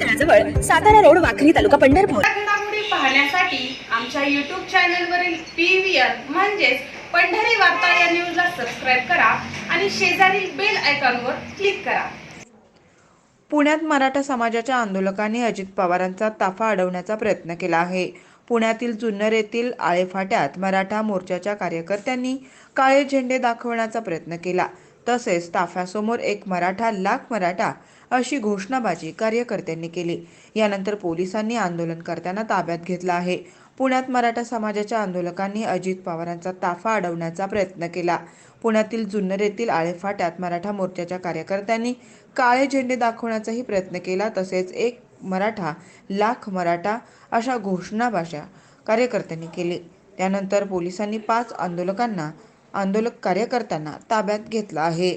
तळाजवळ Satara road Wakhari तालुका पंढरपूर. पाहण्यासाठी आमच्या YouTube चॅनलवरील पी व्ही आर म्हणजेच पंढरी वार्ता या न्यूजला सबस्क्राईब करा आणि शेजारील बेल आयकॉनवर क्लिक करा. पुण्यात मराठा समाजाच्या आंदोलकांनी अजित पवारांचा ताफा अडवण्याचा प्रयत्न केला आहे. पुण्यातील जुन्नर येथील आळेफाट्यात मराठा मोर्चाच्या कार्यकर्त्यांनी काळे झेंडे दाखवण्याचा प्रयत्न केला. तसेच ताफ्यासमोर एक मराठा लाख मराठा अशी घोषणाबाजी कार्यकर्त्यांनी केली. यानंतर पोलिसांनी आंदोलनकर्त्यांना ताब्यात घेतलं आहे. पुण्यात मराठा समाजाच्या आंदोलकांनी अजित पवारांचा ताफा अडवण्याचा प्रयत्न केला. पुण्यातील जुन्नर येथील आळेफाट्यात मराठा मोर्चाच्या कार्यकर्त्यांनी काळे झेंडे दाखवण्याचाही प्रयत्न केला. तसेच एक मराठा लाख मराठा अशा घोषणाबाज्या कार्यकर्त्यांनी केली. त्यानंतर पोलिसांनी पाच आंदोलकांना आंदोलक कार्यकर्त्यांना ताब्यात घेतलं आहे.